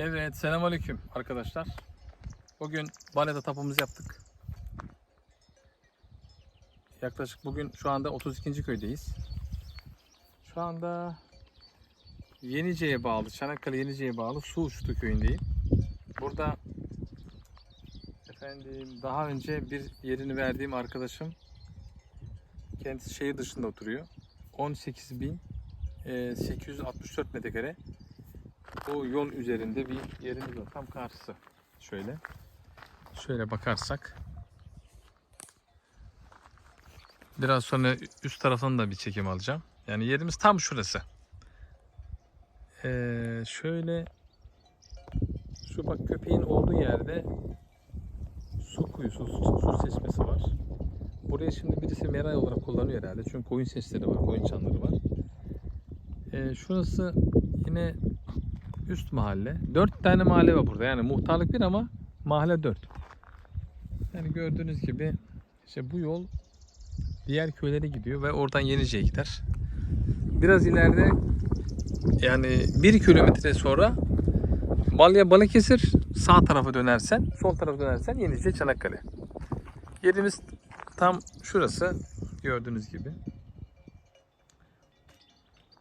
Evet, selamünaleyküm arkadaşlar. Bugün Baleda tapımızı yaptık. Yaklaşık bugün şu anda 32. köydeyiz. Şu anda Yenice'ye bağlı, Çanakkale Yenice'ye bağlı Su Uçtu köyündeyim. Burada efendim daha önce bir yerini verdiğim arkadaşım kendisi şehir dışında oturuyor. 18.864 metrekare bu yol üzerinde bir yerimiz var. Tam karşısı. Şöyle. Şöyle bakarsak. Biraz sonra üst taraftan da bir çekim alacağım. Yani yerimiz tam şurası. Ee, şöyle şu bak köpeğin olduğu yerde su kuyusu, su, su çeşmesi var. Buraya şimdi birisi meray olarak kullanıyor herhalde. Çünkü koyun sesleri var, koyun çanları var. Ee, şurası yine üst mahalle. Dört tane mahalle var burada. Yani muhtarlık bir ama mahalle dört. Yani gördüğünüz gibi işte bu yol diğer köylere gidiyor ve oradan Yenice'ye gider. Biraz ileride yani bir kilometre sonra Balya Balıkesir sağ tarafa dönersen, sol tarafa dönersen Yenice Çanakkale. Yerimiz tam şurası gördüğünüz gibi.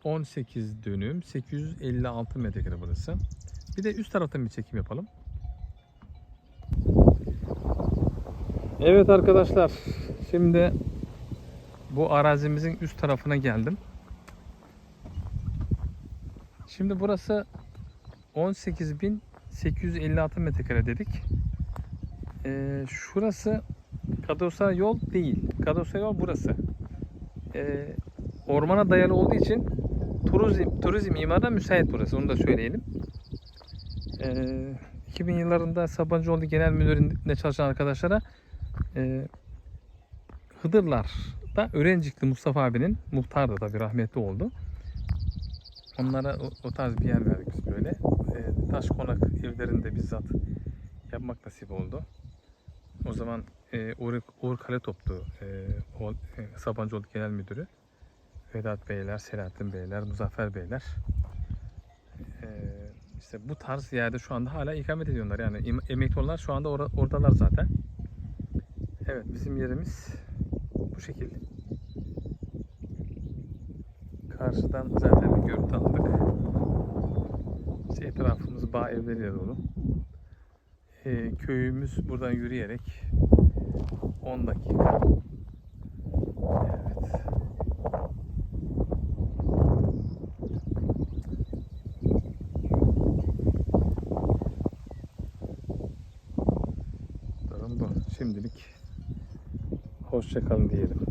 18 dönüm 856 metrekare burası. Bir de üst taraftan bir çekim yapalım. Evet arkadaşlar şimdi bu arazimizin üst tarafına geldim. Şimdi burası 18.856 metrekare dedik. Ee, şurası Kadosa yol değil. Kadosa yol burası. Ee, ormana dayalı olduğu için turizm turizm imara müsait burası. Onu da söyleyelim. Ee, 2000 yıllarında Sabancıoğlu Genel Müdürlüğü'nde çalışan arkadaşlara e, Hıdırlar'da Öğrencikli Mustafa abinin muhtar da tabii rahmetli oldu. Onlara o, o tarz bir yer verdik biz böyle. E, taş konak evlerinde bizzat yapmak nasip oldu. O zaman e, Uğur, Uğur Kaletop'tu e, o, e, Sabancıoğlu Genel Müdürü. Vedat Beyler, Selahattin Beyler, Muzaffer Beyler. Ee, işte bu tarz yerde şu anda hala ikamet ediyorlar. Yani emekli olanlar şu anda or- oradalar zaten. Evet bizim yerimiz bu şekil. Karşıdan zaten bir görüntü aldık. İşte etrafımız bağ evleriyle dolu. Ee, köyümüz buradan yürüyerek 10 dakika. Evet. Durum bu. Şimdilik hoşça kalın diyelim.